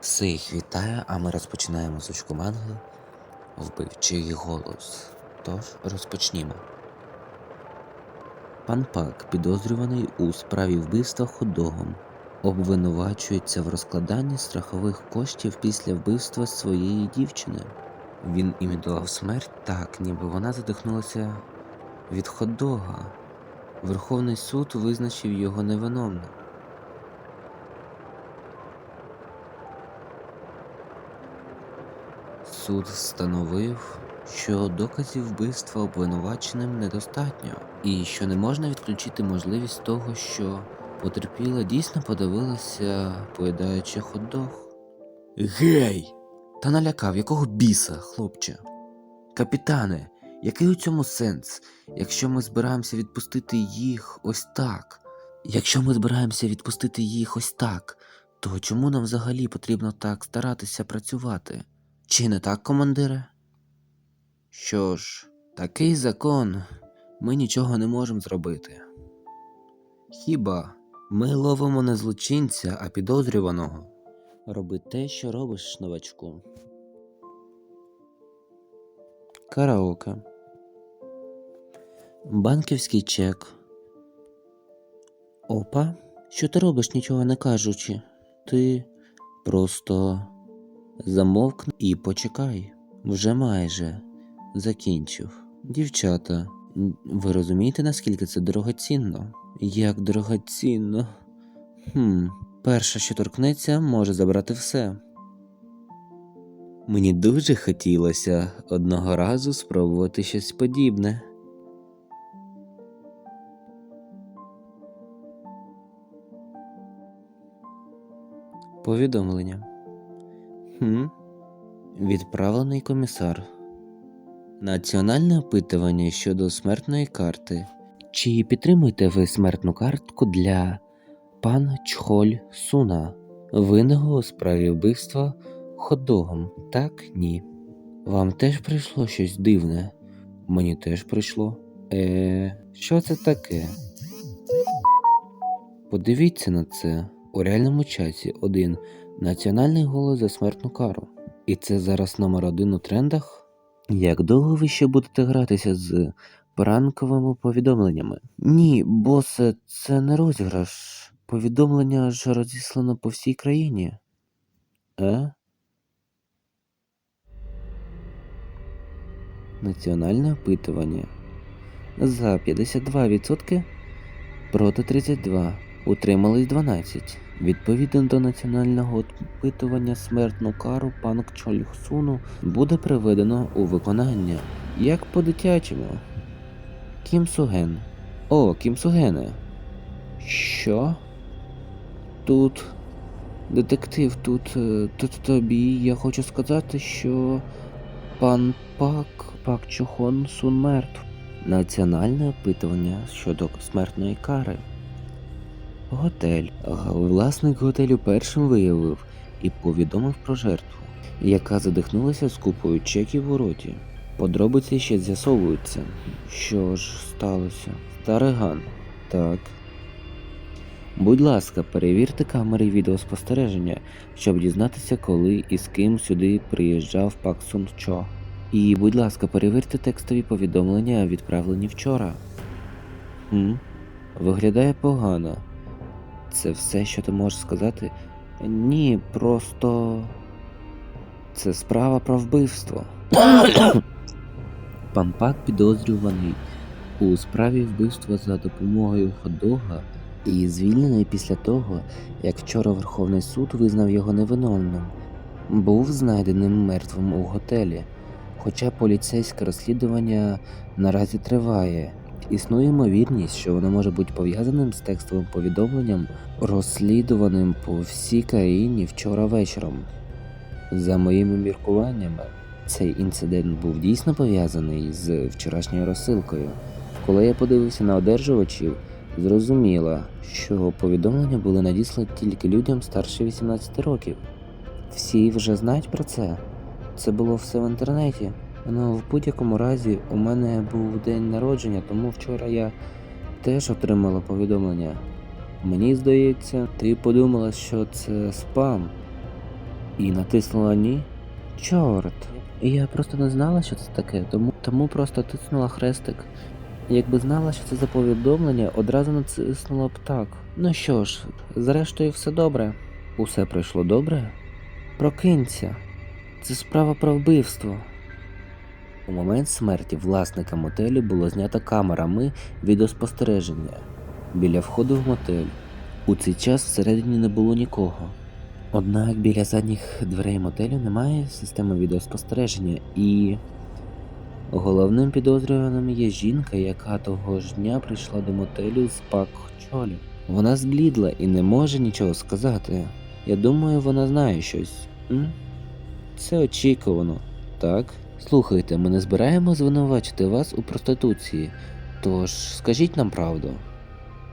Всіх вітаю, а ми розпочинаємо з очку Мангли Вбивчий голос. Тож розпочнімо. Пан Пак, підозрюваний у справі вбивства хот-догом, обвинувачується в розкладанні страхових коштів після вбивства своєї дівчини. Він імітував смерть так, ніби вона задихнулася від хот-дога. Верховний суд визначив його невиновним. Суд встановив, що доказів вбивства обвинуваченим недостатньо, і що не можна відключити можливість того, що потерпіла дійсно подивилася, поїдаючи хот-дог. Гей! Та налякав, якого біса, хлопче? Капітане, який у цьому сенс, якщо ми збираємося відпустити їх ось так? Якщо ми збираємося відпустити їх ось так, то чому нам взагалі потрібно так старатися працювати? Чи не так, командире? Що ж, такий закон, ми нічого не можемо зробити. Хіба ми ловимо не злочинця, а підозрюваного? Роби те, що робиш, новачку. Караоке. Банківський чек. Опа, що ти робиш, нічого не кажучи? Ти просто замовкни і почекай. Вже майже закінчив. Дівчата, ви розумієте, наскільки це дорогоцінно? Як дорогоцінно. Хм, перше, що торкнеться, може забрати все. Мені дуже хотілося одного разу спробувати щось подібне. Повідомлення. Хм. Відправлений комісар. Національне опитування щодо смертної карти. Чи підтримуєте ви смертну картку для пан Чхоль Суна, винного у справі вбивства хот-догом? Так, ні. Вам теж прийшло щось дивне? Мені теж прийшло. Е, що це таке? Подивіться на це. У реальному часі один національний голос за смертну кару. І це зараз номер один у трендах? Як довго ви ще будете гратися з пранковими повідомленнями? Ні, босе, це не розіграш. Повідомлення ж розіслано по всій країні. Е? Національне опитування. За 52% проти 32. Утримались 12. Відповідно до національного опитування смертну кару панк Чольхсуну буде приведено у виконання. Як по-дитячому. Кім Суген. О, Кім Сугене. Що? Тут. Детектив, тут. е, Тут тобі я хочу сказати, що пан Пак Пак Чухон Сун мертв. Національне опитування щодо смертної кари. Готель. Власник готелю першим виявив і повідомив про жертву, яка задихнулася з купою чеків у роті. Подробиці ще з'ясовуються. Що ж сталося? Стариган. Так. Будь ласка, перевірте камери відеоспостереження, щоб дізнатися, коли і з ким сюди приїжджав Пак Сун Чо. І, будь ласка, перевірте текстові повідомлення, відправлені вчора. Хм? Виглядає погано. Це все, що ти можеш сказати? Ні, просто. Це справа про вбивство. Пан Пак підозрюваний у справі вбивства за допомогою ходога і звільнений після того, як вчора Верховний суд визнав його невиновним. Був знайденим мертвим у готелі. Хоча поліцейське розслідування наразі триває, існує ймовірність, що воно може бути пов'язаним з текстовим повідомленням, розслідуваним по всій країні вчора вечором. За моїми міркуваннями, цей інцидент був дійсно пов'язаний з вчорашньою розсилкою. Коли я подивився на одержувачів, зрозуміла, що повідомлення були надіслані тільки людям старше 18 років. Всі вже знають про це. Це було все в інтернеті. Ну, в будь-якому разі, у мене був день народження, тому вчора я теж отримала повідомлення. Мені здається, ти подумала, що це спам. І натиснула ні? Чорт. Я просто не знала, що це таке, тому, тому просто тиснула хрестик. Якби знала, що це за повідомлення, одразу натиснула б так. Ну що ж, зрештою, все добре. Усе пройшло добре? Прокинься. Це справа про вбивство. У момент смерті власника мотелю було знято камерами відеоспостереження біля входу в мотель. У цей час всередині не було нікого. Однак біля задніх дверей мотелю немає системи відеоспостереження і. Головним підозрюваним є жінка, яка того ж дня прийшла до мотелю з Пак Чолі. Вона зблідла і не може нічого сказати. Я думаю, вона знає щось. М? Це очікувано, так? Слухайте, ми не збираємо звинувачити вас у проституції, тож скажіть нам правду.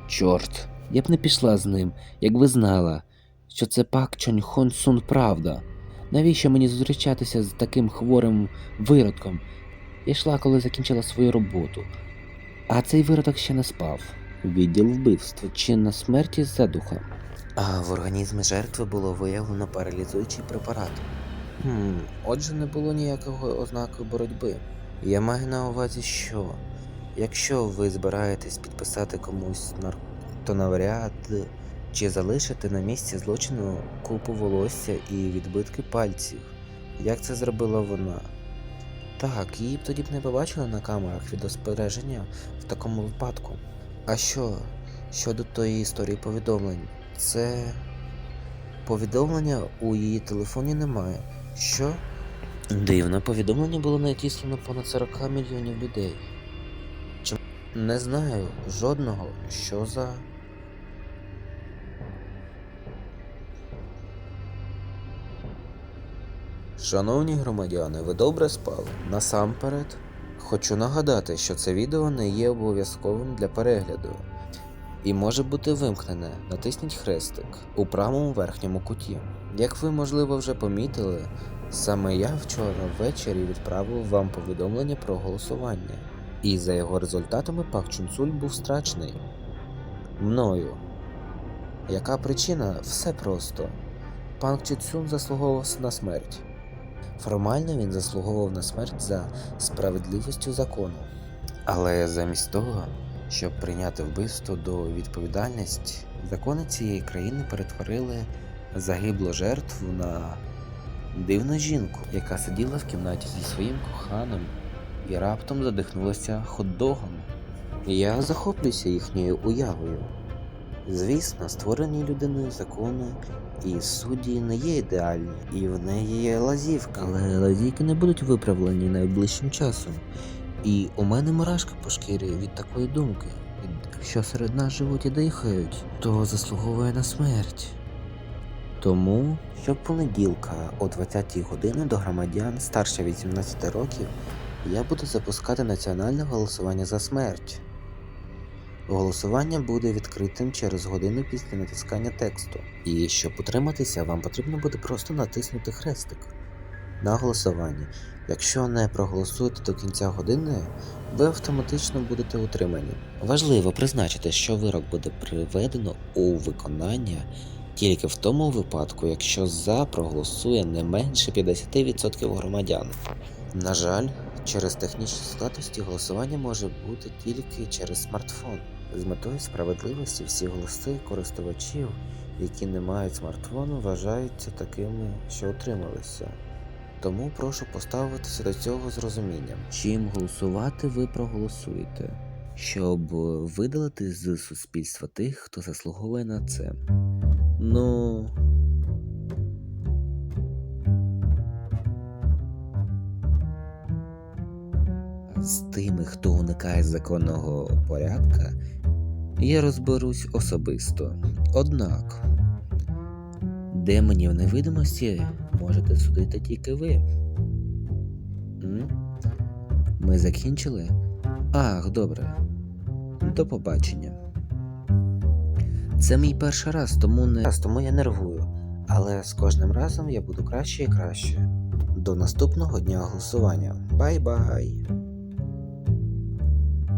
Чорт, я б не пішла з ним, якби знала, що це Пак Чонь Хон Сун правда. Навіщо мені зустрічатися з таким хворим виродком? Я йшла, коли закінчила свою роботу. А цей виродок ще не спав. Відділ вбивств чи на смерті з духа. А в організмі жертви було виявлено паралізуючий препарат. Хм, отже, не було ніякої ознаки боротьби. Я маю на увазі, що якщо ви збираєтесь підписати комусь нар... то навряд чи залишите на місці злочину купу волосся і відбитки пальців. Як це зробила вона? Так, її б тоді б не побачили на камерах відеоспостереження в такому випадку. А що щодо тої історії повідомлень? Це повідомлення у її телефоні немає. Що? Дивно, повідомлення було надіслано понад 40 мільйонів людей. Чому? Не знаю жодного, що за. Шановні громадяни, ви добре спали? Насамперед, хочу нагадати, що це відео не є обов'язковим для перегляду і може бути вимкнене. Натисніть хрестик у правому верхньому куті. Як ви, можливо, вже помітили, саме я вчора ввечері відправив вам повідомлення про голосування, і за його результатами Пак Чунцуль був страчений мною. Яка причина? Все просто. Пан Чуцюн заслуговував на смерть. Формально він заслуговував на смерть за справедливістю закону. Але замість того, щоб прийняти вбивство до відповідальності, закони цієї країни перетворили загиблу жертву на дивну жінку, яка сиділа в кімнаті зі своїм коханим і раптом задихнулася хот-догом. Я захоплююся їхньою уявою. Звісно, створені людиною закони і судді не є ідеальні, і в неї є лазівка. Але лазівки не будуть виправлені найближчим часом. І у мене мурашка по шкірі від такої думки. Якщо серед нас живуть і дихають, то заслуговує на смерть. Тому щопонеділка о 20-й годині до громадян старше 18 років я буду запускати національне голосування за смерть. Голосування буде відкритим через годину після натискання тексту. І щоб утриматися, вам потрібно буде просто натиснути хрестик на голосуванні. Якщо не проголосуєте до кінця години, ви автоматично будете утримані. Важливо призначити, що вирок буде приведено у виконання тільки в тому випадку, якщо за проголосує не менше 50% громадян. На жаль, через технічні складності голосування може бути тільки через смартфон. З метою справедливості всі голоси користувачів, які не мають смартфону, вважаються такими, що утрималися. Тому прошу поставитися до цього з розумінням. Чим голосувати ви проголосуєте, щоб видалити з суспільства тих, хто заслуговує на це. Ну. З тими, хто уникає законного порядка, я розберусь особисто. Однак, демонів невидимості можете судити тільки ви. Ми закінчили? Ах, добре. До побачення. Це мій перший раз, тому не раз, тому я нервую. Але з кожним разом я буду краще і краще. До наступного дня голосування. Бай-бай.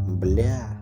Бля.